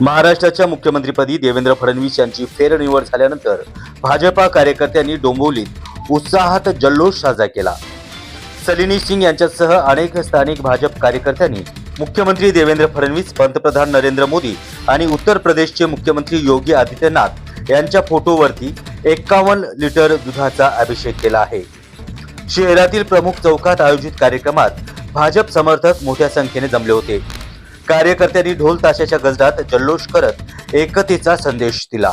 महाराष्ट्राच्या मुख्यमंत्रीपदी देवेंद्र फडणवीस यांची फेरनिवड झाल्यानंतर भाजपा कार्यकर्त्यांनी डोंबिवलीत उत्साहात जल्लोष साजरा केला. सलिनी सिंग यांच्यासह अनेक स्थानिक भाजप कार्यकर्त्यांनी मुख्यमंत्री देवेंद्र फडणवीस पंतप्रधान नरेंद्र मोदी आणि उत्तर प्रदेशचे मुख्यमंत्री योगी आदित्यनाथ यांच्या फोटोवरती एक्कावन्न लिटर दुधाचा अभिषेक केला आहे. शहरातील प्रमुख चौकात आयोजित कार्यक्रमात भाजप समर्थक मोठ्या संख्येने जमले होते. कार्यकर्त्यांनी ढोल ताशाच्या गजरात जल्लोष करत एकतेचा संदेश दिला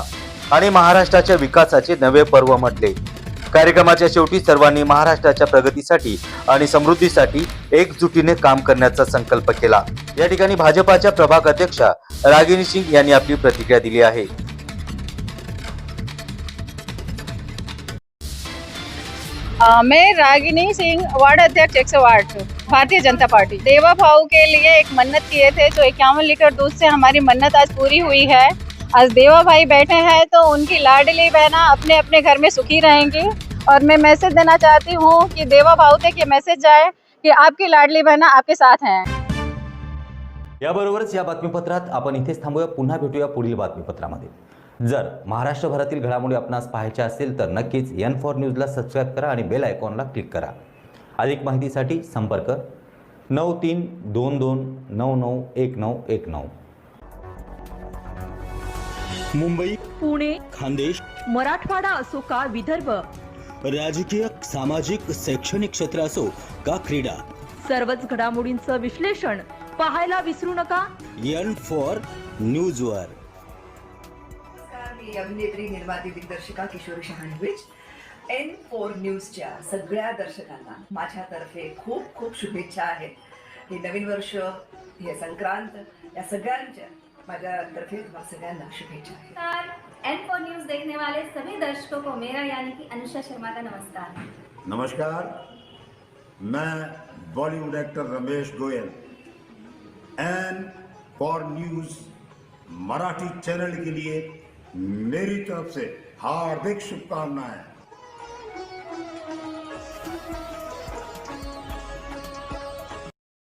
आणि महाराष्ट्राच्या विकासाचे नवे पर्व म्हटले. कार्यक्रमाच्या शेवटी सर्वांनी महाराष्ट्राच्या प्रगतीसाठी आणि समृद्धीसाठी एकजुटीने काम करण्याचा संकल्प केला. या ठिकाणी भाजपाच्या प्रभाग अध्यक्षा रागिनी सिंग यांनी आपली प्रतिक्रिया दिली आहे. अ, मैं रागिनी सिंह वार्ड अध्यक्ष एक सौ आठ. भारतीय जनता पार्टी। देवा भाव के लिए एक मन्नत किए थे, जो इक्यावन लीटर दूध से हमारी मन्नत आज पूरी हुई है। आज देवा भाई बैठे हैं तो उनकी लाडली बहना अपने अपने घर में सुखी रहेंगी। और मैं मैसेज देना चाहती हूँ कि देवा भाव तक ये मैसेज जाए कि आपकी लाडली बहना आपके साथ हैं। याबरोबरच या बातमीपत्रात आपण इथेच थांबूया, पुन्हा भेटूया पुढील बातमीपत्रामध्ये. जर महाराष्ट्रभरातील घडामोडी आपणास पाहायच्या असेल तर नक्कीच एन फॉर न्यूजला सबस्क्राईब करा आणि बेल आयकॉनला क्लिक करा. अधिक माहितीसाठी संपर्क नऊ तीन दोन दोन नऊ नऊ एक नऊ एक नऊ. मुंबई पुणे खानदेश मराठवाडा असो का विदर्भ? राजकीय सामाजिक शैक्षणिक क्षेत्र असो का क्रीडा? सर्वच घडामोडींचं विश्लेषण पाहायला विसरू नका. एन फॉर न्यूजवर नमस्कार मी अभिनेत्री निर्माती दिग्दर्शिका किशोरी शहाणविज एन फोर न्यूजच्या सगळ्या दर्शकांना माझ्यातर्फे खूप खूप शुभेच्छा आहेत हे नवीन वर्ष हे संक्रांत या सगळ्यांच्या माझ्यातर्फे तुम्हा सगळ्यांना शुभेच्छा आहेत एन फॉर न्यूज़ देखने वाले सभी दर्शकों को मेरा यानी कि अनुषा शर्मा का नमस्कार. नमस्कार। मैं Bollywood actor Ramesh Goyal N for news Marathi channel के लिए मेरी तरफ़ से हार्दिक शुभकामनाएँ।